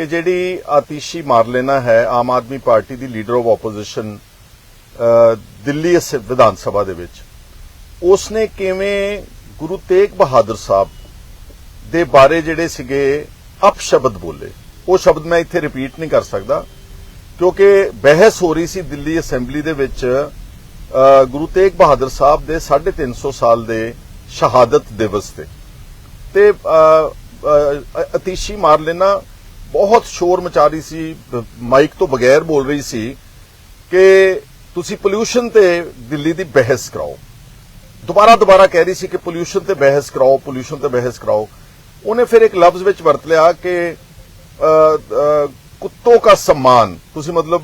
ਕਿ ਜਿਹੜੀ ਆਤੀਸ਼ੀ ਲੈਣਾ ਹੈ, Aam Aadmi Party the leader of opposition Delhi Vidhan Sabha ਦੇ ਵਿੱਚ। ਉਸਨੇ ਕਿਵੇਂ ਗੁਰੂ ਤੇਗ ਬਹਾਦਰ ਸਾਹਿਬ ਦੇ ਬਾਰੇ ਜਿਹੜੇ ਸੀਗੇ ਅਪਸ਼ਬਦ ਬੋਲੇ? ਉਹ ਸ਼ਬਦ ਮੈਂ ਇੱਥੇ ਰਿਪੀਟ ਨਹੀਂ ਕਰ ਸਕਦਾ, ਕਿਉਂਕਿ ਬਹਿਸ ਹੋ ਰਹੀ ਸੀ ਦਿੱਲੀ ਅਸੈਂਬਲੀ ਦੇ ਵਿੱਚ ਗੁਰੂ ਤੇਗ ਬਹਾਦਰ ਸਾਹਿਬ ਦੇ 350 ਸਾਲ ਦੇ ਸ਼ਹਾਦਤ ਦਿਵਸ ਤੇ। ਤੇ ਅਤੀਸ਼ੀ ਮਾਰ ਲੈਣਾ ਬਹੁਤ ਸ਼ੋਰ ਮਚਾ ਰਹੀ ਸੀ, ਮਾਈਕ ਤੋਂ ਬਗੈਰ ਬੋਲ ਰਹੀ ਸੀ ਕਿ ਤੁਸੀਂ ਪੋਲੂਸ਼ਨ ਤੇ ਦਿੱਲੀ ਦੀ ਬਹਿਸ ਕਰਾਓ। ਦੁਬਾਰਾ ਦੁਬਾਰਾ ਕਹਿ ਰਹੀ ਸੀ ਕਿ ਪੋਲੂਸ਼ਨ ਤੇ ਬਹਿਸ ਕਰਾਓ ਪੋਲੂਸ਼ਨ ਤੇ ਬਹਿਸ ਕਰਾਓ। ਉਹਨੇ ਫਿਰ ਇੱਕ ਲਫ਼ਜ਼ ਵਿੱਚ ਵਰਤ ਲਿਆ ਕਿ ਕੁੱਤੋਂ ਦਾ ਸਨਮਾਨ ਤੁਸੀਂ ਮਤਲਬ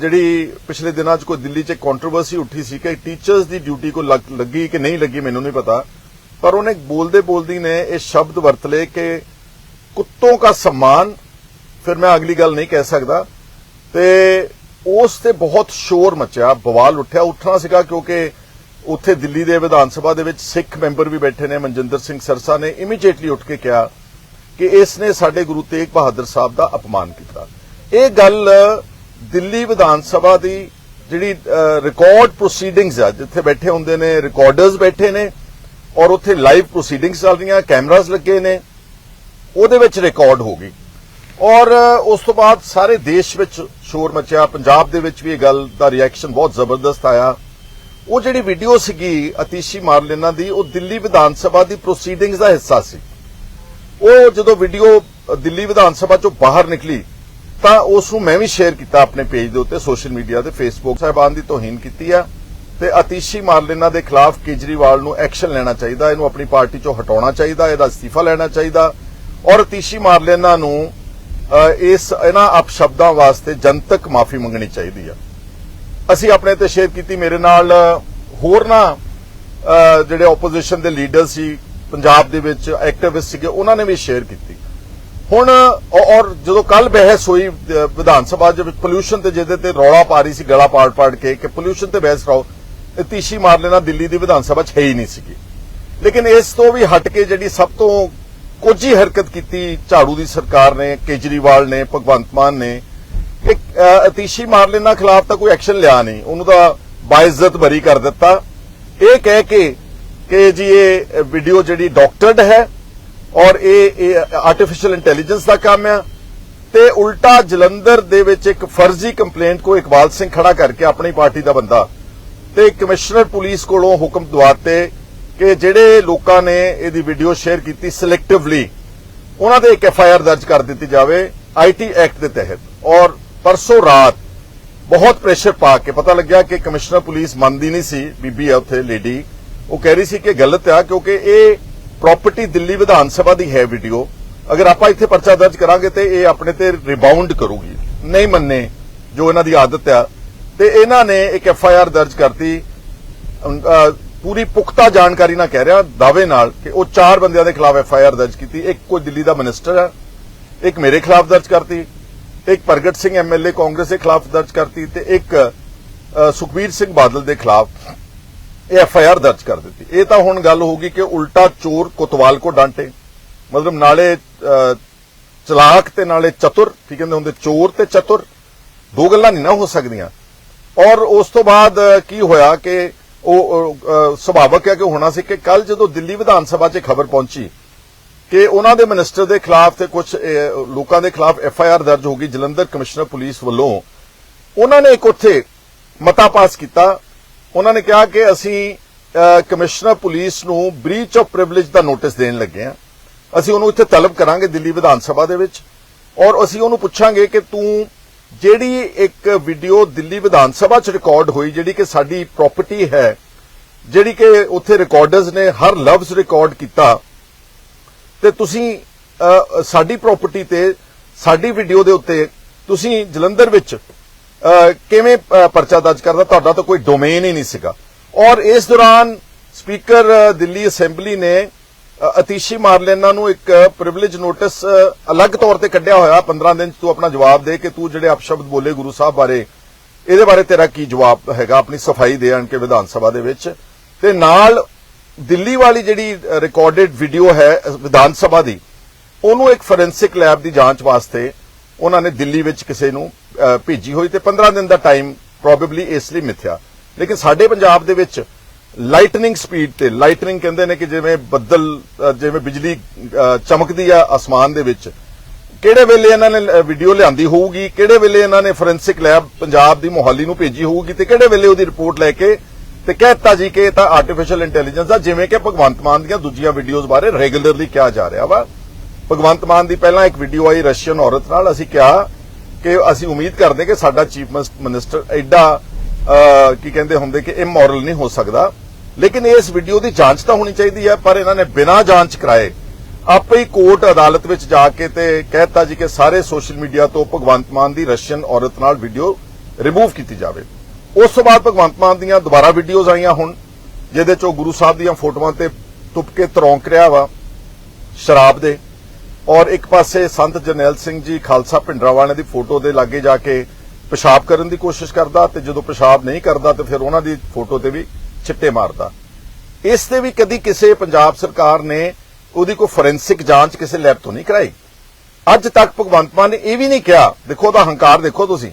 ਜਿਹੜੀ ਪਿਛਲੇ ਦਿਨਾਂ 'ਚ ਕੋਈ ਦਿੱਲੀ 'ਚ ਕੰਟਰੋਵਰਸੀ ਉੱਠੀ ਸੀ ਕਿ ਟੀਚਰਸ ਦੀ ਡਿਊਟੀ ਕੋ ਲੱਗੀ ਕਿ ਨਹੀਂ ਲੱਗੀ, ਮੈਨੂੰ ਨਹੀਂ ਪਤਾ। ਪਰ ਉਹਨੇ ਬੋਲਦੇ ਬੋਲਦੀ ਨੇ ਇਹ ਸ਼ਬਦ ਵਰਤ ਲਏ ਕਿ ਕੁੱਤੋਂ ਦਾ ਸਨਮਾਨ ਫਿਰ ਮੈਂ ਅਗਲੀ ਗੱਲ ਨਹੀਂ ਕਹਿ ਸਕਦਾ। ਤੇ ਉਸ ਤੇ ਬਹੁਤ ਸ਼ੋਰ ਮਚਿਆ, ਬਵਾਲ ਉੱਠਿਆ। ਉੱਠਣਾ ਸੀਗਾ ਕਿਉਂਕਿ ਉੱਥੇ ਦਿੱਲੀ ਦੇ ਵਿਧਾਨ ਸਭਾ ਦੇ ਵਿੱਚ ਸਿੱਖ ਮੈਂਬਰ ਵੀ ਬੈਠੇ ਨੇ, ਮਨਜਿੰਦਰ ਸਿੰਘ ਸਰਸਾ ਨੇ ਇਮੀਡੀਏਟਲੀ ਉੱਠ ਕੇ ਕਿਹਾ ਕਿ ਇਸ ਨੇ ਸਾਡੇ ਗੁਰੂ ਤੇਗ ਬਹਾਦਰ ਸਾਹਿਬ ਦਾ ਅਪਮਾਨ ਕੀਤਾ। ਇਹ ਗੱਲ ਦਿੱਲੀ ਵਿਧਾਨ ਸਭਾ ਦੀ ਜਿਹੜੀ ਰਿਕਾਰਡ ਪ੍ਰੋਸੀਡਿੰਗਸ ਆ, ਜਿੱਥੇ ਬੈਠੇ ਹੁੰਦੇ ਨੇ ਰਿਕਾਰਡਰਸ ਬੈਠੇ ਨੇ, ਔਰ ਉੱਥੇ ਲਾਈਵ ਪ੍ਰੋਸੀਡਿੰਗਸ ਚੱਲ ਰਹੀਆਂ ਕੈਮਰਾਸ ਲੱਗੇ ਨੇ, ਉਹਦੇ ਵਿੱਚ ਰਿਕਾਰਡ ਹੋ ਗਈ। ਔਰ ਉਸ ਤੋਂ ਬਾਅਦ ਸਾਰੇ ਦੇਸ਼ ਵਿੱਚ ਸ਼ੋਰ ਮਚਿਆ। ਪੰਜਾਬ ਦੇ ਵਿੱਚ ਵੀ ਇਹ ਗੱਲ ਦਾ ਰਿਐਕਸ਼ਨ ਬਹੁਤ ਜ਼ਬਰਦਸਤ ਆਇਆ। ਉਹ ਜਿਹੜੀ ਵੀਡੀਓ ਸੀਗੀ ਅਤੀਸ਼ੀ ਮਾਰਲੇਨਾ ਦੀ, ਉਹ ਦਿੱਲੀ ਵਿਧਾਨ ਸਭਾ ਦੀ ਪ੍ਰੋਸੀਡਿੰਗਸ ਦਾ ਹਿੱਸਾ ਸੀ। ਉਹ ਜਦੋਂ ਵੀਡੀਓ ਦਿੱਲੀ ਵਿਧਾਨ ਸਭਾ ਚੋਂ ਬਾਹਰ ਨਿਕਲੀ, ਤਾਂ ਉਸ ਨੂੰ ਮੈਂ ਵੀ ਸ਼ੇਅਰ ਕੀਤਾ ਆਪਣੇ ਪੇਜ ਦੇ ਉੱਤੇ ਸੋਸ਼ਲ ਮੀਡੀਆ ਤੇ ਫੇਸਬੁੱਕ ਸਾਹਿਬਾਨ ਦੀ ਤੋਹੀਨ ਕੀਤੀ ਆ। ਤੇ ਅਤੀਸ਼ੀ ਮਾਰਲੇਨਾ ਦੇ ਖਿਲਾਫ ਕੇਜਰੀਵਾਲ ਨੂੰ ਐਕਸ਼ਨ ਲੈਣਾ ਚਾਹੀਦਾ, ਇਹਨੂੰ ਆਪਣੀ ਪਾਰਟੀ ਚੋਂ ਹਟਾਉਣਾ ਚਾਹੀਦਾ, ਇਹਦਾ ਅਸਤੀਫਾ ਲੈਣਾ ਚਾਹੀਦਾ। ਔਰ ਅਤੀਸ਼ੀ ਮਾਰਲੇਨਾ ਨੂੰ ਇਸ ਇਹਨਾਂ ਅਪਸ਼ਬਦਾਂ ਵਾਸਤੇ ਜਨਤਕ ਮਾਫੀ ਮੰਗਣੀ ਚਾਹੀਦੀ ਆ। ਅਸੀਂ ਆਪਣੇ ਤੇ ਸ਼ੇਅਰ ਕੀਤੀ, ਮੇਰੇ ਨਾਲ ਹੋਰ ਨਾ ਜਿਹੜੇ ਆਪੋਜੀਸ਼ਨ ਦੇ ਲੀਡਰ ਸੀ, ਪੰਜਾਬ ਦੇ ਵਿੱਚ ਐਕਟਿਵਿਸਟ ਸੀਗੇ, ਉਹਨਾਂ ਨੇ ਵੀ ਸ਼ੇਅਰ ਕੀਤੀ। ਹੁਣ ਔਰ ਜਦੋਂ ਕੱਲ ਬਹਿਸ ਹੋਈ ਵਿਧਾਨ ਸਭਾ ਦੇ ਵਿੱਚ ਪੋਲਿਊਸ਼ਨ ਤੇ ਜਿਹਦੇ ਤੇ ਰੌਲਾ ਪਾ ਰਹੀ ਸੀ, ਗਲਾ ਪਾੜ ਪਾੜ ਕੇ ਕਿ ਪੋਲਿਊਸ਼ਨ ਤੇ ਬਹਿਸ ਕਰਾਓ ਇਹ ਤੀਸ਼ੀ ਮਾਰ ਲੈਣਾ ਦਿੱਲੀ ਦੀ ਵਿਧਾਨ ਸਭਾ 'ਚ ਹੈ ਹੀ ਨਹੀਂ ਸੀਗੀ। ਲੇਕਿਨ ਇਸ ਤੋਂ ਵੀ ਹਟ ਕੇ ਜਿਹੜੀ ਸਭ ਤੋਂ ਕੁਝ ਹੀ ਹਰਕਤ ਕੀਤੀ ਝਾੜੂ ਦੀ ਸਰਕਾਰ ਨੇ, ਕੇਜਰੀਵਾਲ ਨੇ, ਭਗਵੰਤ ਮਾਨ ਨੇ। ਕਿ ਅਤੀਸ਼ੀ ਮਾਰ ਮਾਰਲੇਨਾ ਖਿਲਾਫ ਤਾਂ ਕੋਈ ਐਕਸ਼ਨ ਲਿਆ ਨਹੀਂ। ਉਹਨੂੰ ਤਾਂ ਬਾਇਜ਼ਤ ਬਰੀ ਕਰ ਦਿੱਤਾ। ਇਹ ਕਹਿ ਕੇ ਕਿ ਜੀ ਇਹ ਵੀਡੀਓ ਜਿਹੜੀ ਡਾਕਟਰਡ ਹੈ ਔਰ ਇਹ ਆਰਟੀਫੀਸ਼ੀਅਲ ਇੰਟੈਲੀਜੈਂਸ ਦਾ ਕੰਮ ਆ ਤੇ ਉਲਟਾ ਜਲੰਧਰ ਦੇ ਵਿੱਚ ਇੱਕ ਫਰਜ਼ੀ ਕੰਪਲੇਂਟ ਕੋ ਇਕਬਾਲ ਸਿੰਘ ਖੜਾ ਕਰਕੇ ਆਪਣੀ ਪਾਰਟੀ ਦਾ ਬੰਦਾ ਤੇ ਕਮਿਸ਼ਨਰ ਪੁਲਿਸ ਕੋਲੋਂ ਹੁਕਮ ਦਵਾਤੇ ਕਿ ਜਿਹੜੇ ਲੋਕਾਂ ਨੇ ਇਹਦੀ ਵੀਡੀਓ ਸ਼ੇਅਰ ਕੀਤੀ ਸਿਲੈਕਟਿਵਲੀ ਉਹਨਾਂ ਦੇ ਇੱਕ ਐਫ ਆਈ ਆਰ ਦਰਜ ਕਰ ਦਿੱਤੀ ਜਾਵੇ ਆਈਟੀ ਐਕਟ ਦੇ ਤਹਿਤ। ਔਰ ਪਰਸੋਂ ਰਾਤ ਬਹੁਤ ਪ੍ਰੈਸ਼ਰ ਪਾ ਕੇ ਪਤਾ ਲੱਗਿਆ ਕਿ ਕਮਿਸ਼ਨਰ ਪੁਲਿਸ ਮੰਨਦੀ ਨਹੀਂ ਸੀ, ਬੀਬੀ ਆ ਉੱਥੇ ਲੇਡੀ ਉਹ ਕਹਿ ਰਹੀ ਸੀ ਕਿ ਗਲਤ ਆ, ਕਿਉਂਕਿ ਇਹ ਪ੍ਰਾਪਰਟੀ ਦਿੱਲੀ ਵਿਧਾਨ ਸਭਾ ਦੀ ਹੈ ਵੀਡੀਓ ਅਗਰ ਆਪਾਂ ਇੱਥੇ ਪਰਚਾ ਦਰਜ ਕਰਾਂਗੇ ਤੇ ਇਹ ਆਪਣੇ ਤੇ ਰਿਬਾਉਂਡ ਕਰੂਗੀ। ਨਹੀਂ ਮੰਨੇ, ਜੋ ਇਹਨਾਂ ਦੀ ਆਦਤ ਆ। ਤੇ ਇਹਨਾਂ ਨੇ ਇੱਕ ਐਫ ਆਈ ਆਰ ਦਰਜ ਕਰਤੀ ਪੂਰੀ ਪੁਖਤਾ ਜਾਣਕਾਰੀ ਨਾਲ ਕਹਿ ਰਿਹਾ, ਦਾਅਵੇ ਨਾਲ ਕਿ ਉਹ ਚਾਰ ਬੰਦਿਆਂ ਦੇ ਖਿਲਾਫ ਐਫ ਆਈ ਆਰ ਦਰਜ ਕੀਤੀ। ਇੱਕ ਕੋਈ ਦਿੱਲੀ ਦਾ ਮਿਨਿਸਟਰ ਹੈ ਇੱਕ ਮੇਰੇ ਖਿਲਾਫ ਦਰਜ ਕਰਤੀ, ਇੱਕ Pargat Singh M L A Congress ਦੇ ਖਿਲਾਫ ਦਰਜ ਕਰਤੀ ਤੇ ਇੱਕ ਸੁਖਬੀਰ ਸਿੰਘ ਬਾਦਲ ਦੇ ਖਿਲਾਫ ਇਹ ਐਫ ਆਈ ਆਰ ਦਰਜ ਕਰ ਦਿੱਤੀ। ਇਹ ਤਾਂ ਹੁਣ ਗੱਲ ਹੋ ਗਈ ਕਿ ਉਲਟਾ ਚੋਰ ਕੋਤਵਾਲ ਕੋ ਡਾਂਟੇ। ਮਤਲਬ ਨਾਲੇ ਚਲਾਕ ਤੇ ਨਾਲੇ ਚਤੁਰ ਠੀਕ ਕਹਿੰਦੇ ਹੁੰਦੇ, ਚੋਰ ਤੇ ਚਤੁਰ, ਦੋ ਗੱਲਾਂ ਨਹੀਂ ਨਾ ਹੋ ਸਕਦੀਆਂ। ਔਰ ਉਸ ਤੋਂ ਬਾਅਦ ਕੀ ਹੋਇਆ ਕਿ ਉਹ ਅ, ਸੁਭਾਵਕ ਹੈ ਕਿ ਹੋਣਾ ਸੀ ਕਿ ਕੱਲ ਜਦੋਂ ਦਿੱਲੀ ਵਿਧਾਨ ਸਭਾ 'ਚ ਖਬਰ ਪਹੁੰਚੀ ਕਿ ਉਹਨਾਂ ਦੇ ਮਿਨਿਸਟਰ ਦੇ ਖਿਲਾਫ ਤੇ ਕੁਝ ਲੋਕਾਂ ਦੇ ਖਿਲਾਫ ਐਫ ਆਈ ਆਰ ਦਰਜ ਹੋ ਗਈ ਜਲੰਧਰ ਕਮਿਸ਼ਨਰ ਪੁਲਿਸ ਵੱਲੋਂ ਉਹਨਾਂ ਨੇ ਇੱਕ ਉੱਥੇ ਮਤਾ ਪਾਸ ਕੀਤਾ। ਉਹਨਾਂ ਨੇ ਕਿਹਾ ਕਿ ਅਸੀਂ ਕਮਿਸ਼ਨਰ ਪੁਲਿਸ ਨੂੰ ਬ੍ਰੀਚ ਆਫ ਪ੍ਰਿਵਿਲੇਜ ਦਾ ਨੋਟਿਸ ਦੇਣ ਲੱਗੇ ਹਾਂ। ਅਸੀਂ ਉਹਨੂੰ ਇੱਥੇ ਤਲਬ ਕਰਾਂਗੇ ਦਿੱਲੀ ਵਿਧਾਨ ਸਭਾ ਦੇ ਵਿੱਚ ਔਰ ਅਸੀਂ ਉਹਨੂੰ ਪੁੱਛਾਂਗੇ ਕਿ ਤੂੰ ਜਿਹੜੀ ਇੱਕ ਵੀਡੀਓ ਦਿੱਲੀ ਵਿਧਾਨ ਸਭਾ 'ਚ ਰਿਕਾਰਡ ਹੋਈ ਜਿਹੜੀ ਕਿ ਸਾਡੀ ਪ੍ਰਾਪਰਟੀ ਹੈ ਜਿਹੜੀ ਕਿ ਉੱਥੇ ਰਿਕਾਰਡਰਸ ਨੇ ਹਰ ਲਫ਼ਜ਼ ਰਿਕਾਰਡ ਕੀਤਾ, ਤੇ ਤੁਸੀਂ ਸਾਡੀ ਪ੍ਰਾਪਰਟੀ ਤੇ, ਸਾਡੀ ਵੀਡੀਓ ਦੇ ਉੱਤੇ ਤੁਸੀਂ ਜਲੰਧਰ ਵਿੱਚ ਕਿਵੇਂ ਪਰਚਾ ਦਰਜ ਕਰਦਾ ਤੁਹਾਡਾ ਤਾਂ ਕੋਈ ਡੋਮੇਨ ਹੀ ਨਹੀਂ ਸੀਗਾ। ਔਰ ਇਸ ਦੌਰਾਨ ਸਪੀਕਰ ਦਿੱਲੀ ਅਸੈਂਬਲੀ ਨੇ ਅਤੀਸ਼ੀ ਮਾਰਲੇਨਾ ਨੂੰ ਇੱਕ ਪ੍ਰਿਵਿਲੇਜ ਨੋਟਿਸ ਅਲੱਗ ਤੌਰ ਤੇ ਕੱਢਿਆ ਹੋਇਆ 15 ਦਿਨ ਚ ਤੂੰ ਆਪਣਾ ਜਵਾਬ ਦੇ ਕਿ ਤੂੰ ਜਿਹੜੇ ਅਪਸ਼ਬਦ ਬੋਲੇ ਗੁਰੂ ਸਾਹਿਬ ਬਾਰੇ, ਇਹਦੇ ਬਾਰੇ ਤੇਰਾ ਕੀ ਜਵਾਬ ਹੈਗਾ, ਆਪਣੀ ਸਫ਼ਾਈ ਦੇ ਆਣ ਕੇ ਵਿਧਾਨ ਸਭਾ ਦੇ ਵਿੱਚ। ਤੇ ਨਾਲ ਦਿੱਲੀ ਵਾਲੀ ਜਿਹੜੀ ਰਿਕਾਰਡਡ ਵੀਡੀਓ ਹੈ ਵਿਧਾਨ ਸਭਾ ਦੀ, ਉਹਨੂੰ ਇੱਕ ਫੋਰੈਂਸਿਕ ਲੈਬ ਦੀ ਜਾਂਚ ਵਾਸਤੇ ਉਹਨਾਂ ਨੇ ਦਿੱਲੀ ਵਿੱਚ ਕਿਸੇ ਨੂੰ ਭੇਜੀ ਹੋਈ ਤੇ 15 ਦਿਨ ਦਾ ਟਾਈਮ ਪ੍ਰੋਬੇਬਲੀ ਇਸ ਲਈ ਮਿੱਥਿਆ। ਲੇਕਿਨ ਸਾਡੇ ਪੰਜਾਬ ਦੇ ਵਿੱਚ ਲਾਈਟਨਿੰਗ ਸਪੀਡ ਤੇ ਲਾਈਟਨਿੰਗ ਕਹਿੰਦੇ ਨੇ ਕਿ ਜਿਵੇਂ ਬੱਦਲ ਜਿਵੇਂ ਬਿਜਲੀ ਚਮਕਦੀ ਆ ਅਸਮਾਨ ਦੇ ਵਿੱਚ, ਕਿਹੜੇ ਵੇਲੇ ਇਹਨਾਂ ਨੇ ਵੀਡੀਓ ਲਿਆਂਦੀ ਹੋਊਗੀ, ਕਿਹੜੇ ਵੇਲੇ ਇਹਨਾਂ ਨੇ ਫੋਰੈਂਸਿਕ ਲੈਬ ਪੰਜਾਬ ਦੀ ਮੋਹਾਲੀ ਨੂੰ ਭੇਜੀ ਹੋਊਗੀ ਤੇ ਕਿਹੜੇ ਵੇਲੇ ਉਹਦੀ ਰਿਪੋਰਟ ਲੈ ਕੇ ਤੇ ਕਹਿਤਾ ਜੀ ਕਿ ਇਹ ਤਾਂ ਆਰਟੀਫੀਸ਼ੀਅਲ ਇੰਟੈਲੀਜੈਂਸ ਆ, ਜਿਵੇਂ ਕਿ ਭਗਵੰਤ ਮਾਨ ਦੀਆਂ ਦੂਜੀਆਂ ਵੀਡੀਓਜ਼ ਬਾਰੇ ਰੈਗੂਲਰਲੀ ਕਿਹਾ ਜਾ ਰਿਹਾ ਵਾ। ਭਗਵੰਤ ਮਾਨ ਦੀ ਪਹਿਲਾਂ ਇੱਕ ਵੀਡੀਓ ਆਈ ਰਸ਼ੀਅਨ ਔਰਤ ਨਾਲ, ਅਸੀਂ ਕਿਹਾ ਕਿ ਅਸੀਂ ਉਮੀਦ ਕਰਦੇ ਕਿ ਸਾਡਾ ਚੀਫ ਮਿਨਿਸਟਰ ਐਡਾ ਕੀ ਕਹਿੰਦੇ ਹੁੰਦੇ ਕਿ ਇਮੋਰਲ ਨਹੀਂ ਹੋ ਸਕਦਾ। ਲੇਕਿਨ ਇਸ ਵੀਡੀਓ ਦੀ ਜਾਂਚ ਤਾਂ ਹੋਣੀ ਚਾਹੀਦੀ ਹੈ, ਪਰ ਇਹਨਾਂ ਨੇ ਬਿਨਾਂ ਜਾਂਚ ਕਰਾਏ ਆਪੇ ਹੀ ਕੋਰਟ ਅਦਾਲਤ ਵਿੱਚ ਜਾ ਕੇ ਤੇ ਕਹਿਤਾ ਜੀ ਕਿ ਸਾਰੇ ਸੋਸ਼ਲ ਮੀਡੀਆ ਤੋਂ ਭਗਵੰਤ ਮਾਨ ਦੀ ਰਸ਼ੀਅਨ ਔਰਤ ਨਾਲ ਵੀਡੀਓ ਰਿਮੂਵ ਕੀਤੀ ਜਾਵੇ। ਉਸ ਤੋਂ ਬਾਅਦ ਭਗਵੰਤ ਮਾਨ ਦੀਆਂ ਦੁਬਾਰਾ ਵੀਡੀਓਜ਼ ਆਈਆਂ ਹੁਣ, ਜਿਹਦੇ ਚੋਂ ਗੁਰੂ ਸਾਹਿਬ ਦੀਆਂ ਫੋਟੋਆਂ ਤੇ ਤੁਪ ਕੇ ਤਰੌਂਕ ਰਿਹਾ ਵਾ, ਸ਼ਰਾਬ ਦੇ। ਔਰ ਇੱਕ ਪਾਸੇ ਸੰਤ ਜਰਨੈਲ ਸਿੰਘ ਜੀ ਖਾਲਸਾ ਭਿੰਡਰਾਵਾਲੇ ਦੀ ਫੋਟੋ ਦੇ ਲਾਗੇ ਜਾ ਕੇ ਪਿਸ਼ਾਬ ਕਰਨ ਦੀ ਕੋਸ਼ਿਸ਼ ਕਰਦਾ ਤੇ ਜਦੋਂ ਪਿਸ਼ਾਬ ਨਹੀਂ ਕਰਦਾ ਤੇ ਫਿਰ ਉਹਨਾਂ ਦੀ ਫੋਟੋ ਤੇ ਵੀ ਛਿੱਟੇ ਮਾਰਦਾ। ਇਸ ਤੇ ਵੀ ਕਦੀ ਕਿਸੇ ਪੰਜਾਬ ਸਰਕਾਰ ਨੇ ਉਹਦੀ ਕੋਈ ਫੋਰੈਂਸਿਕ ਜਾਂਚ ਕਿਸੇ ਲੈਬ ਤੋਂ ਨਹੀਂ ਕਰਾਈ। ਅੱਜ ਤੱਕ ਭਗਵੰਤ ਮਾਨ ਨੇ ਇਹ ਵੀ ਨਹੀਂ ਕਿਹਾ, ਦੇਖੋ ਉਹਦਾ ਹੰਕਾਰ ਦੇਖੋ ਤੁਸੀਂ।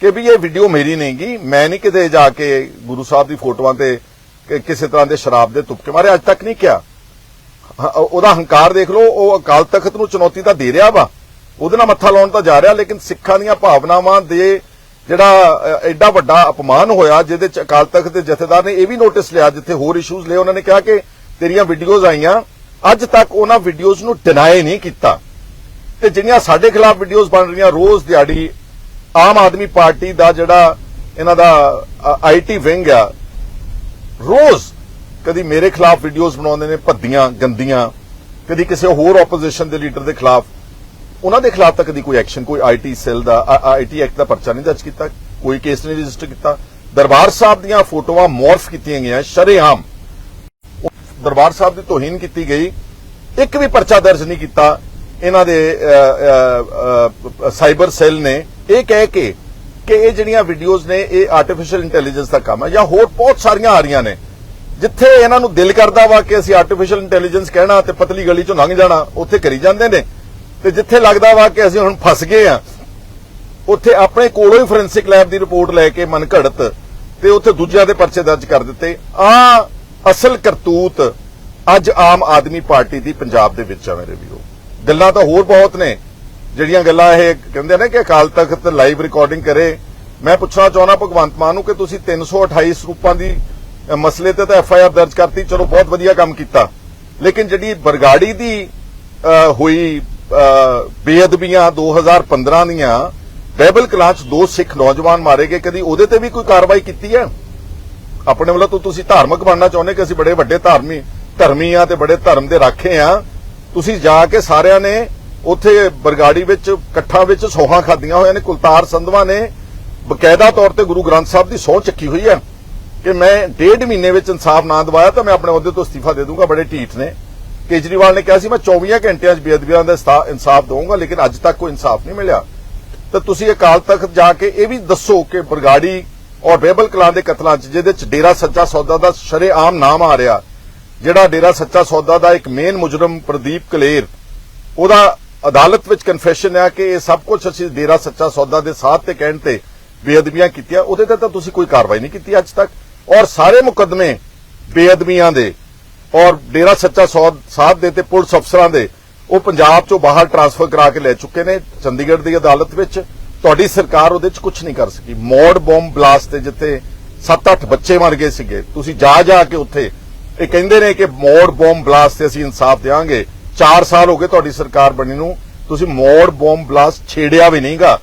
ਕਿ ਵੀ ਇਹ ਵੀਡੀਓ ਮੇਰੀ ਨਹੀਂ ਨਹੀਂਗੀ ਮੈਂ ਨਹੀਂ ਕਿਤੇ ਜਾ ਕੇ ਗੁਰੂ ਸਾਹਿਬ ਦੀ ਫੋਟੋਆਂ ਤੇ ਕਿਸੇ ਤਰ੍ਹਾਂ ਦੇ ਸ਼ਰਾਬ ਦੇ ਤੁਪਕੇ ਮਾਰੇ। ਅੱਜ ਤੱਕ ਨਹੀਂ ਕਿਹਾ। ਉਹਦਾ ਹੰਕਾਰ ਦੇਖ ਲਓ। ਉਹ ਅਕਾਲ ਤਖਤ ਨੂੰ ਚੁਣੌਤੀ ਤਾਂ ਦੇ ਰਿਹਾ ਵਾ। ਉਹਦੇ ਨਾਲ ਮੱਥਾ ਲਾਉਣ ਤਾਂ ਜਾ ਰਿਹਾ ਲੇਕਿਨ ਸਿੱਖਾਂ ਦੀਆਂ ਭਾਵਨਾਵਾਂ ਦੇ ਜਿਹੜਾ ਅ, ਐਡਾ ਵੱਡਾ ਅਪਮਾਨ ਹੋਇਆ ਜਿਹਦੇ ਚ ਅਕਾਲ ਤਖਤ ਦੇ ਜਥੇਦਾਰ ਨੇ ਇਹ ਵੀ ਨੋਟਿਸ ਲਿਆ ਜਿੱਥੇ ਹੋਰ ਇਸ਼ੂਜ਼ ਲਏ। ਉਹਨਾਂ ਨੇ ਕਿਹਾ ਕਿ ਤੇਰੀਆਂ ਵੀਡੀਓਜ਼ ਆਈਆਂ। ਅੱਜ ਤੱਕ ਉਹਨਾਂ ਵੀਡੀਓਜ਼ ਨੂੰ ਡਿਨਾਈ ਨਹੀਂ ਕੀਤਾ। ਤੇ ਜਿਹੜੀਆਂ ਸਾਡੇ ਖਿਲਾਫ ਵੀਡੀਓਜ਼ ਬਣ ਰਹੀਆਂ ਰੋਜ਼ ਦਿਹਾੜੀ ਆਮ ਆਦਮੀ ਪਾਰਟੀ ਦਾ ਜਿਹੜਾ ਇਹਨਾਂ ਦਾ ਆਈਟੀ ਵਿੰਗ ਆ, ਰੋਜ਼ ਕਦੀ ਮੇਰੇ ਖਿਲਾਫ ਵੀਡੀਓਜ਼ ਬਣਾਉਂਦੇ ਨੇ ਭੱਦੀਆਂ, ਗੰਦੀਆਂ, ਕਦੀ ਕਿਸੇ ਹੋਰ ਆਪੋਜੀਸ਼ਨ ਦੇ ਲੀਡਰ ਦੇ ਖਿਲਾਫ। ਉਹਨਾਂ ਦੇ ਖਿਲਾਫ ਤਾਂ ਕਦੀ ਕੋਈ ਐਕਸ਼ਨ ਕੋਈ ਆਈਟੀ ਸੈੱਲ ਦਾ ਆਈਟੀ ਐਕਟ ਦਾ ਪਰਚਾ ਨਹੀਂ ਦਰਜ ਕੀਤਾ, ਕੋਈ ਕੇਸ ਨਹੀਂ ਰਜਿਸਟਰ ਕੀਤਾ। ਦਰਬਾਰ ਸਾਹਿਬ ਦੀਆਂ ਫੋਟੋਆਂ ਮੋਰਫ ਕੀਤੀਆਂ ਗਈਆਂ, ਸ਼ਰੇਆਮ। ਦਰਬਾਰ ਸਾਹਿਬ ਦੀ ਤੋਹੀਨ ਕੀਤੀ ਗਈ, ਇੱਕ ਵੀ ਪਰਚਾ ਦਰਜ ਨਹੀਂ ਕੀਤਾ। ਇਹਨਾਂ ਦੇ ਸਾਈਬਰ ਸੈੱਲ ਨੇ ਇਹ ਕਹਿ ਕੇ ਕਿ ਇਹ ਜਿਹੜੀਆਂ ਵੀਡੀਓਜ਼ ਨੇ, ਇਹ ਆਰਟੀਫੀਸ਼ੀਅਲ ਇੰਟੈਲੀਜੈਂਸ ਦਾ ਕੰਮ ਹੈ ਜਾਂ ਹੋਰ ਬਹੁਤ ਸਾਰੀਆਂ ਆ ਰਹੀਆਂ ਨੇ, ਜਿੱਥੇ ਇਹਨਾਂ ਨੂੰ ਦਿਲ ਕਰਦਾ ਵਾ ਕਿ ਅਸੀਂ ਆਰਟੀਫੀਸ਼ੀਅਲ ਇੰਟੈਲੀਜੈਂਸ ਕਹਿਣਾ ਤੇ ਪਤਲੀ ਗਲੀ ਚੋਂ ਲੰਘ ਜਾਣਾ, ਉੱਥੇ ਕਰੀ ਜਾਂਦੇ ਨੇ। ਤੇ ਜਿੱਥੇ ਲੱਗਦਾ ਵਾ ਕਿ ਅਸੀਂ ਹੁਣ ਫਸ ਗਏ ਆ, ਉੱਥੇ ਆਪਣੇ ਕੋਲੋਂ ਹੀ ਫੋਰੈਂਸਿਕ ਲੈਬ ਦੀ ਰਿਪੋਰਟ ਲੈ ਕੇ ਮਨ ਘੜਤ ਤੇ ਉੱਥੇ ਦੂਜਿਆਂ ਦੇ ਪਰਚੇ ਦਰਜ ਕਰ ਦਿੱਤੇ। ਆ ਅਸਲ ਕਰਤੂਤ ਅੱਜ ਆਮ ਆਦਮੀ ਪਾਰਟੀ ਦੀ ਪੰਜਾਬ ਦੇ ਵਿੱਚ ਆ ਮੇਰੇ ਵੀਰੋ। ਗੱਲਾਂ ਤਾਂ ਹੋਰ ਬਹੁਤ ਨੇ ਜਿਹੜੀਆਂ ਗੱਲਾਂ ਇਹ ਕਹਿੰਦੇ ਨੇ ਕਿ ਅਕਾਲ ਤਖਤ ਲਾਈਵ ਰਿਕਾਰਡਿੰਗ ਕਰੇ। ਮੈਂ ਪੁੱਛਣਾ ਚਾਹੁੰਦਾ ਭਗਵੰਤ ਮਾਨ ਨੂੰ ਕਿ ਤੁਸੀਂ 328 ਸਰੂਪਾਂ ਦੀ ਮਸਲੇ ਤੇ ਤਾਂ ਐਫ ਆਈ ਆਰ ਦਰਜ ਕਰਤੀ ਚਲੋ ਬਹੁਤ ਵਧੀਆ ਕੰਮ ਕੀਤਾ। ਲੇਕਿਨ ਜਿਹੜੀ ਬਰਗਾੜੀ ਦੀ ਅ, ਹੋਈ ਅ, ਬੇਅਦਬੀਆਂ 2015 ਦੀਆਂ ਬਾਈਬਲ ਕਲਾਸ 'ਚ ਦੋ ਸਿੱਖ ਨੌਜਵਾਨ ਮਾਰੇ ਗਏ ਕਦੀ ਉਹਦੇ ਤੇ ਵੀ ਕੋਈ ਕਾਰਵਾਈ ਕੀਤੀ ਹੈ? ਆਪਣੇ ਵੱਲੋਂ ਤਾਂ ਤੁਸੀਂ ਧਾਰਮਿਕ ਬਣਨਾ ਚਾਹੁੰਦੇ ਕਿ ਅਸੀਂ ਬੜੇ ਵੱਡੇ ਧਾਰਮੀ ਧਰਮੀ ਆ ਤੇ ਬੜੇ ਧਰਮ ਦੇ ਰਾਖੇ ਆ। ਤੁਸੀਂ ਜਾ ਕੇ ਸਾਰਿਆਂ ਨੇ ਉੱਥੇ ਬਰਗਾੜੀ ਵਿੱਚ, ਇਕੱਠਾਂ ਵਿੱਚ ਸੋਹਾਂ ਖਾਦੀਆਂ ਹੋਈਆਂ ਨੇ। ਕੁਲਤਾਰ ਸੰਧਵਾ ਨੇ ਬਕਾਇਦਾ ਤੌਰ ਤੇ ਗੁਰੂ ਗ੍ਰੰਥ ਸਾਹਿਬ ਦੀ ਸਹੁੰ ਚੱਕੀ ਹੋਈ ਹੈ ਕਿ ਮੈਂ ਡੇਢ ਮਹੀਨੇ ਵਿੱਚ ਇਨਸਾਫ ਨਾ ਦਵਾਇਆ ਤਾਂ ਮੈਂ ਆਪਣੇ ਅਹੁਦੇ ਤੋਂ ਅਸਤੀਫਾ ਦੇ ਦੂੰਗਾ। ਬੜੇ ਢੀਠ ਨੇ। ਕੇਜਰੀਵਾਲ ਨੇ ਕਿਹਾ ਸੀ, ਮੈਂ 24 ਘੰਟਿਆਂ 'ਚ ਬੇਅਦਬੀਆਂ ਦਾ ਇਨਸਾਫ ਦਊਂਗਾ, ਲੇਕਿਨ ਅੱਜ ਤੱਕ ਕੋਈ ਇਨਸਾਫ ਨਹੀਂ ਮਿਲਿਆ। ਤਾਂ ਤੁਸੀਂ ਅਕਾਲ ਤਖਤ ਜਾ ਕੇ ਇਹ ਵੀ ਦੱਸੋ ਕਿ ਬਰਗਾੜੀ ਔਰ ਬੇਬਲ ਕਲਾਂ ਦੇ ਕਤਲਾਂ 'ਚ, ਜਿਹਦੇ 'ਚ ਡੇਰਾ ਸੱਚਾ ਸੌਦਾ ਦਾ ਸ਼ਰੇਆਮ ਨਾਮ ਆ ਰਿਹਾ ਜਿਹੜਾ ਡੇਰਾ ਸੱਚਾ ਸੌਦਾ ਦਾ ਇੱਕ ਮੇਨ ਮੁਜਰਮ ਪ੍ਰਦੀਪ ਕਲੇਰ, ਉਹਦਾ ਅਦਾਲਤ ਵਿੱਚ ਕਨਫੈਸ਼ਨ ਆ ਕਿ ਇਹ ਸਭ ਕੁਝ ਅਸੀਂ ਡੇਰਾ ਸੱਚਾ ਸੌਦਾ ਦੇ ਸਾਥ ਤੇ ਕਹਿਣ ਤੇ ਬੇਅਦਬੀਆਂ ਕੀਤੀਆਂ। ਉਹਦੇ ਤੇ ਤਾਂ ਤੁਸੀਂ ਕੋਈ ਕਾਰਵਾਈ ਨਹੀਂ ਕੀਤੀ ਅੱਜ ਤੱਕ। ਔਰ ਸਾਰੇ ਮੁਕੱਦਮੇ ਬੇਅਦਬੀਆਂ ਦੇ ਔਰ ਡੇਰਾ ਸੱਚਾ ਸੌਦ, ਸਾਥ ਦੇ ਤੇ ਪੁਲਿਸ ਅਫਸਰਾਂ ਦੇ, ਉਹ ਪੰਜਾਬ ਚੋਂ ਬਾਹਰ ਟਰਾਂਸਫਰ ਕਰਾ ਕੇ ਲੈ ਚੁੱਕੇ ਨੇ ਚੰਡੀਗੜ੍ਹ ਦੀ ਅਦਾਲਤ ਵਿੱਚ। ਤੁਹਾਡੀ ਸਰਕਾਰ ਉਹਦੇ 'ਚ ਕੁਝ ਨਹੀਂ ਕਰ ਸਕੀ। ਮੋੜ ਬੰਬ ਬਲਾਸਟ ਤੇ ਜਿੱਥੇ 7-8 ਬੱਚੇ ਮਰ ਗਏ ਸੀਗੇ, ਤੁਸੀਂ ਜਾ ਜਾ ਕੇ ਉੱਥੇ ਇਹ ਕਹਿੰਦੇ ਨੇ ਕਿ ਮੋੜ ਬੰਬ ਬਲਾਸਟ ਤੇ ਅਸੀਂ ਇਨਸਾਫ ਦੇਵਾਂਗੇ 4 ਸਾਲ ਹੋ ਗਏ ਤੁਹਾਡੀ ਸਰਕਾਰ ਬਣੀ ਨੂੰ। ਤੁਸੀਂ ਮੋੜ ਬੰਬ ਬਲਾਸਟ ਛੇੜਿਆ ਵੀ ਨਹੀਂਗਾ,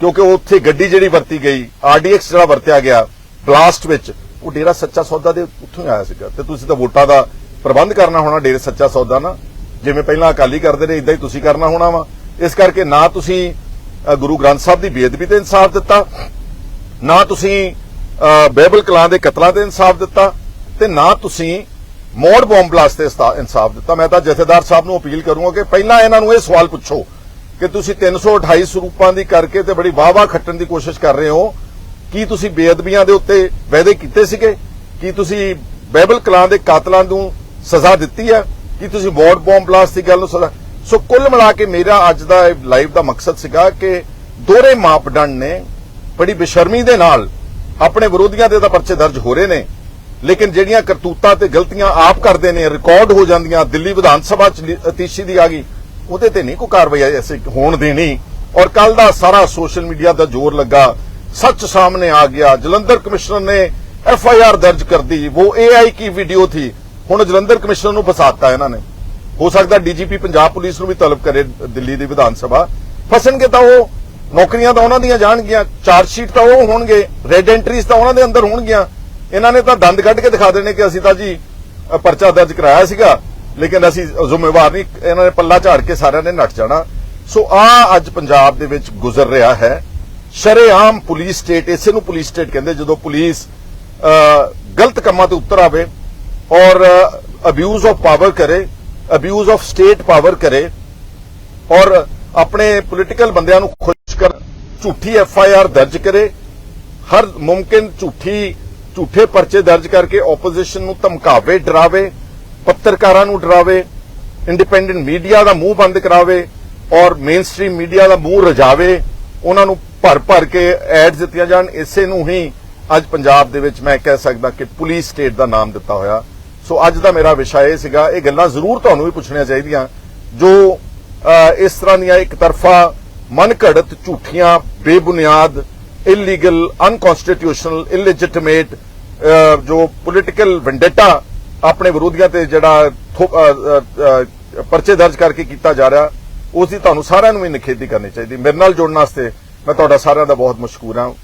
ਕਿਉਂਕਿ ਉੱਥੇ ਗੱਡੀ ਜਿਹੜੀ ਵਰਤੀ ਗਈ ਆਰਡੀਐਕਸ ਜਿਹੜਾ ਵਰਤਿਆ ਗਿਆ, ਬਲਾਸਟ ਵਿੱਚ, ਉਹ ਡੇਰਾ ਸੱਚਾ ਸੌਦਾ ਦੇ ਉੱਥੋਂ ਆਇਆ ਸੀਗਾ। ਤੇ ਤੁਸੀਂ ਤਾਂ ਵੋਟਾਂ ਦਾ ਪ੍ਰਬੰਧ ਕਰਨਾ ਹੋਣਾ ਡੇਰੇ ਸੱਚਾ ਸੌਦਾ ਨਾ ਜਿਵੇਂ ਪਹਿਲਾਂ ਅਕਾਲੀ ਕਰਦੇ ਨੇ ਇਦਾਂ ਹੀ ਤੁਸੀਂ ਕਰਨਾ ਹੋਣਾ ਵਾ। ਇਸ ਕਰਕੇ ਨਾ ਤੁਸੀਂ ਗੁਰੂ ਗ੍ਰੰਥ ਸਾਹਿਬ ਦੀ ਬੇਅਦਬੀ ਤੇ ਇਨਸਾਫ ਦਿੱਤਾ, ਨਾ ਤੁਸੀਂ ਬਹਿਬਲ ਕਲਾਂ ਦੇ ਕਤਲਾਂ ਤੇ ਇਨਸਾਫ ਦਿੱਤਾ। ਤੇ ਨਾ ਤੁਸੀਂ ਮੋੜ ਬੰਬ ਬਲਾਸਟ ਤੇ ਇਨਸਾਫ ਦਿੱਤਾ। ਮੈਂ ਤਾਂ ਜਥੇਦਾਰ ਸਾਹਿਬ ਨੂੰ ਅਪੀਲ ਕਰੂੰਗਾ ਕਿ ਪਹਿਲਾਂ ਇਹਨਾਂ ਨੂੰ ਇਹ ਸਵਾਲ ਪੁੱਛੋ ਕਿ ਤੁਸੀਂ 328 ਸਰੂਪਾਂ ਦੀ ਕਰਕੇ ਤੇ ਬੜੀ ਵਾਹ-ਵਾਹ ਖੱਟਣ ਦੀ ਕੋਸ਼ਿਸ਼ ਕਰ ਰਹੇ ਹੋ। ਕੀ ਤੁਸੀਂ ਬੇਅਦਬੀਆਂ ਦੇ ਉੱਤੇ ਵਾਅਦੇ ਕੀਤੇ ਸੀਗੇ? ਕੀ ਤੁਸੀਂ ਬਾਈਬਲ ਕਲਾਂ ਦੇ ਕਾਤਲਾਂ ਨੂੰ ਸਜ਼ਾ ਦਿੱਤੀ ਹੈ? ਕੀ ਤੁਸੀਂ ਮੋੜ ਬੰਬ ਬਲਾਸਟ ਦੀ ਗੱਲ ਨੂੰ ਸਜ਼ਾ ਸੋ ਕੁੱਲ ਮਿਲਾ ਕੇ ਮੇਰਾ ਅੱਜ ਦਾ ਲਾਈਵ ਦਾ ਮਕਸਦ ਸੀਗਾ ਕਿ ਦੋਹਰੇ ਮਾਪਦੰਡ ਨੇ ਬੜੀ ਬੇਸ਼ਰਮੀ ਦੇ ਨਾਲ ਆਪਣੇ ਵਿਰੋਧੀਆਂ ਦੇ ਤਾਂ ਪਰਚੇ ਦਰਜ ਹੋ ਰਹੇ ਨੇ। ਲੇਕਿਨ ਜਿਹੜੀਆਂ ਕਰਤੂਤਾਂ ਤੇ ਗਲਤੀਆਂ ਆਪ ਕਰਦੇ ਨੇ ਰਿਕਾਰਡ ਹੋ ਜਾਂਦੀਆਂ, ਦਿੱਲੀ ਵਿਧਾਨ ਸਭਾ ਚ ਅਤੀਸ਼ੀ ਦੀ ਆ ਗਈ, ਉਹਦੇ ਤੇ ਨਹੀਂ ਕੋਈ ਕਾਰਵਾਈ ਐਸੇ ਹੋਣ ਦੇਣੀ। ਔਰ ਕੱਲ ਦਾ ਸਾਰਾ ਸੋਸ਼ਲ ਮੀਡੀਆ ਦਾ ਜ਼ੋਰ ਲੱਗਾ, ਸੱਚ ਸਾਹਮਣੇ ਆ ਗਿਆ। ਜਲੰਧਰ ਕਮਿਸ਼ਨਰ ਨੇ ਐਫ ਆਈ ਆਰ ਦਰਜ ਕਰਦੀ ਉਹ ਏਆਈ ਕੀ ਵੀਡੀਓ ਥੀ? ਹੁਣ ਜਲੰਧਰ ਕਮਿਸ਼ਨਰ ਨੂੰ ਫਸਾਤਾ ਇਹਨਾਂ ਨੇ। ਹੋ ਸਕਦਾ ਡੀਜੀਪੀ ਪੰਜਾਬ ਪੁਲਿਸ ਨੂੰ ਵੀ ਤਲਬ ਕਰੇ ਦਿੱਲੀ ਦੀ ਵਿਧਾਨ ਸਭਾ। ਫਸਣਗੇ ਤਾਂ ਉਹ, ਨੌਕਰੀਆਂ ਤਾਂ ਉਹਨਾਂ ਦੀਆਂ ਜਾਣਗੀਆਂ ਚਾਰਜ ਸ਼ੀਟ ਤਾਂ ਉਹ ਹੋਣਗੇ ਰੈਡ ਐਂਟਰੀਜ਼ ਤਾਂ ਉਹਨਾਂ ਦੇ ਅੰਦਰ ਹੋਣਗੀਆਂ। ਇਹਨਾਂ ਨੇ ਤਾਂ ਦੰਦ ਕੱਢ ਕੇ ਦਿਖਾ ਦੇਣੇ ਕਿ ਅਸੀਂ ਤਾਂ ਜੀ ਪਰਚਾ ਦਰਜ ਕਰਾਇਆ ਸੀਗਾ, ਲੇਕਿਨ ਅਸੀਂ ਜ਼ਿੰਮੇਵਾਰ ਨਹੀਂ, ਇਹਨਾਂ ਨੇ ਪੱਲਾ ਝਾੜ ਕੇ ਸਾਰਿਆਂ ਨੇ ਨੱਠ ਜਾਣਾ। ਸੋ ਆ ਅੱਜ ਪੰਜਾਬ ਦੇ ਵਿੱਚ ਗੁਜ਼ਰ ਰਿਹਾ ਹੈ। ਸ਼ਰੇਆਮ ਪੁਲਿਸ ਸਟੇਟ ਇਸੇ ਨੂੰ ਪੁਲਿਸ ਸਟੇਟ ਕਹਿੰਦੇ ਜਦੋਂ ਪੁਲਿਸ ਗਲਤ ਕੰਮਾਂ ਤੇ ਉਤਰ ਆਵੇ ਔਰ ਅਬਿਊਜ਼ ਆਫ ਪਾਵਰ ਕਰੇ ਅਬਿਊਜ਼ ਆਫ ਸਟੇਟ ਪਾਵਰ ਕਰੇ ਔਰ ਆਪਣੇ ਪੋਲੀਟੀਕਲ ਬੰਦਿਆਂ ਨੂੰ ਖੁਸ਼ ਕਰ ਝੂਠੀ ਐਫ ਆਈ ਆਰ ਦਰਜ ਕਰੇ, ਹਰ ਮੁਮਕਿਨ ਝੂਠੀ ਝੂਠੇ ਪਰਚੇ ਦਰਜ ਕਰਕੇ ਆਪੋਜੀਸ਼ਨ ਨੂੰ ਧਮਕਾਵੇ, ਡਰਾਵੇ, ਪੱਤਰਕਾਰਾਂ ਨੂੰ ਡਰਾਵੇ ਇੰਡੀਪੈਂਡੈਂਟ ਮੀਡੀਆ ਦਾ ਮੂੰਹ ਬੰਦ ਕਰਾਵੇ ਔਰ ਮੇਨਸਟ੍ਰੀਮ ਮੀਡੀਆ ਦਾ ਮੂੰਹ ਰਜਾਵੇ, ਉਹਨਾਂ ਨੂੰ ਭਰ ਭਰ ਕੇ ਐਡਸ ਦਿੱਤੀਆਂ ਜਾਣ, ਇਸੇ ਨੂੰ ਹੀ ਅੱਜ ਪੰਜਾਬ ਦੇ ਵਿੱਚ ਮੈਂ ਕਹਿ ਸਕਦਾ ਕਿ ਪੁਲਿਸ ਸਟੇਟ ਦਾ ਨਾਮ ਦਿੱਤਾ ਹੋਇਆ। ਸੋ ਅੱਜ ਦਾ ਮੇਰਾ ਵਿਸ਼ਾ ਇਹ ਸੀਗਾ, ਇਹ ਗੱਲਾਂ ਜ਼ਰੂਰ ਤੁਹਾਨੂੰ ਵੀ ਪੁੱਛਣੀਆਂ ਚਾਹੀਦੀਆਂ, ਜੋ ਇਸ ਤਰ੍ਹਾਂ ਦੀਆਂ ਇੱਕ ਤਰਫਾ ਮਨਘੜਤ ਝੂਠੀਆਂ, ਬੇਬੁਨਿਆਦ ਇਲੀਗਲ ਅਨਕਨਸਟੀਟਿਊਸ਼ਨਲ ਇਲਿਜਿਟਿਮੇਟ ਜੋ ਪੋਲਿਟੀਕਲ ਵੈਂਡੇਟਾ ਆਪਣੇ ਵਿਰੋਧੀਆਂ ਤੇ ਜਿਹੜਾ ਪਰਚੇ ਦਰਜ ਕਰਕੇ ਕੀਤਾ ਜਾ ਰਿਹਾ, ਉਸ ਦੀ ਤੁਹਾਨੂੰ ਸਾਰਿਆਂ ਨੂੰ ਵੀ ਨਿਖੇਧੀ ਕਰਨੀ ਚਾਹੀਦੀ। ਮੇਰੇ ਨਾਲ ਜੁੜਨ ਵਾਸਤੇ ਮੈਂ ਤੁਹਾਡਾ ਸਾਰਿਆਂ ਦਾ ਬਹੁਤ ਮਸ਼ਕੂਰ ਹਾਂ।